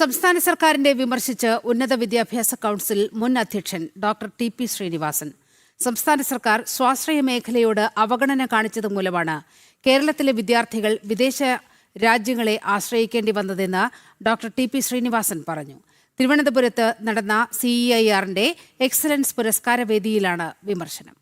സംസ്ഥാന സർക്കാരിന്റെ വിമർശിച്ച് ഉന്നത വിദ്യാഭ്യാസ കൗൺസിൽ മുൻ അധ്യക്ഷൻ ഡോക്ടർ ടി പി ശ്രീനിവാസൻ. സംസ്ഥാന സർക്കാർ സ്വാശ്രയ മേഖലയോട് അവഗണന കാണിച്ചത് മൂലമാണ് കേരളത്തിലെ വിദ്യാർത്ഥികൾ വിദേശ രാജ്യങ്ങളെ ആശ്രയിക്കേണ്ടി വന്നതെന്ന് ഡോക്ടർ ടി പി ശ്രീനിവാസൻ പറഞ്ഞു. തിരുവനന്തപുരത്ത് നടന്ന സിഇഐആറിന്റെ എക്സലൻസ് പുരസ്കാര വേദിയിലാണ് വിമർശനം.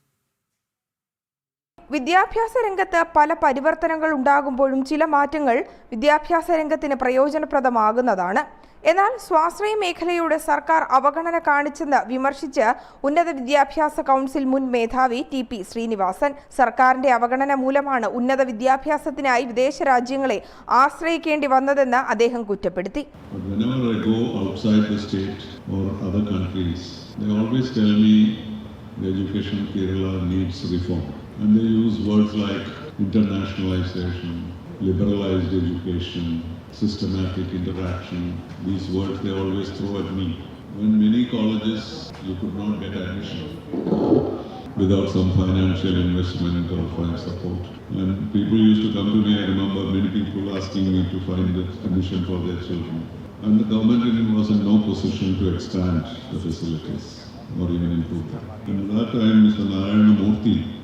വിദ്യാഭ്യാസ രംഗത്ത് പല പരിവർത്തനങ്ങൾ ഉണ്ടാകുമ്പോഴും ചില മാറ്റങ്ങൾ വിദ്യാഭ്യാസ രംഗത്തിന് പ്രയോജനപ്രദമാകുന്നതാണ് എന്നാൽ സ്വാശ്രയ മേഖലയോട് സർക്കാർ അവഗണന കാണിച്ചെന്ന് വിമർശിച്ച് ഉന്നത വിദ്യാഭ്യാസ കൗൺസിൽ മുൻ മേധാവി ടി പി ശ്രീനിവാസൻ സർക്കാരിന്റെ അവഗണന മൂലമാണ് ഉന്നത വിദ്യാഭ്യാസത്തിനായി വിദേശ രാജ്യങ്ങളെ ആശ്രയിക്കേണ്ടി വന്നതെന്ന് അദ്ദേഹം കുറ്റപ്പെടുത്തി they always tell me the education of Kerala needs reform. And they use words like internationalization, liberalized education, systematic interaction. These words they always throw at me. When many colleges you could not get admission without some financial investment or find support. And people used to come to me, I remember many people asking me to find admission for their children. And the government was in no position to expand the facilities or even improve them. And at that time, Mr. Narayana Murthy,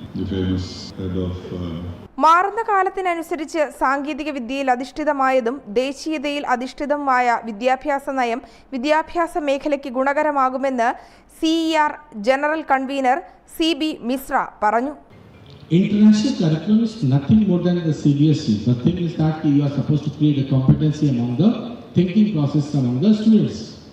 മാറുന്ന കാലത്തിനനുസരിച്ച് സാങ്കേതിക വിദ്യയിൽ അധിഷ്ഠിതമായതും ദേശീയതയിൽ അധിഷ്ഠിതവുമായ വിദ്യാഭ്യാസ നയം വിദ്യാഭ്യാസ മേഖലയ്ക്ക് ഗുണകരമാകുമെന്ന് C E R general convener C B Mishra പറഞ്ഞു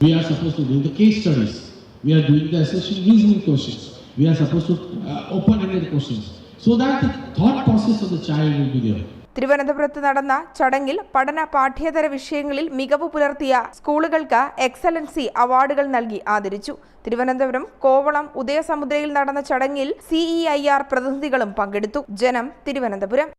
We are supposed to do the case studies. We are doing the assessment reasoning questions. We are supposed to uh, open-ended questions. So that the thought process of the child will be there. തിരുവനന്തപുരത്ത് നടന്ന ചടങ്ങിൽ പഠന പാഠ്യേതര വിഷയങ്ങളിൽ മികവ് പുലർത്തിയ സ്കൂളുകൾക്ക് excellency അവാർഡുകൾ നൽകി ആദരിച്ചു തിരുവനന്തപുരം കോവളം ഉദയസമുദ്രയിൽ നടന്ന ചടങ്ങിൽ സിഇഐആർ പ്രതിനിധികളും പങ്കെടുത്തു ജനം തിരുവനന്തപുരം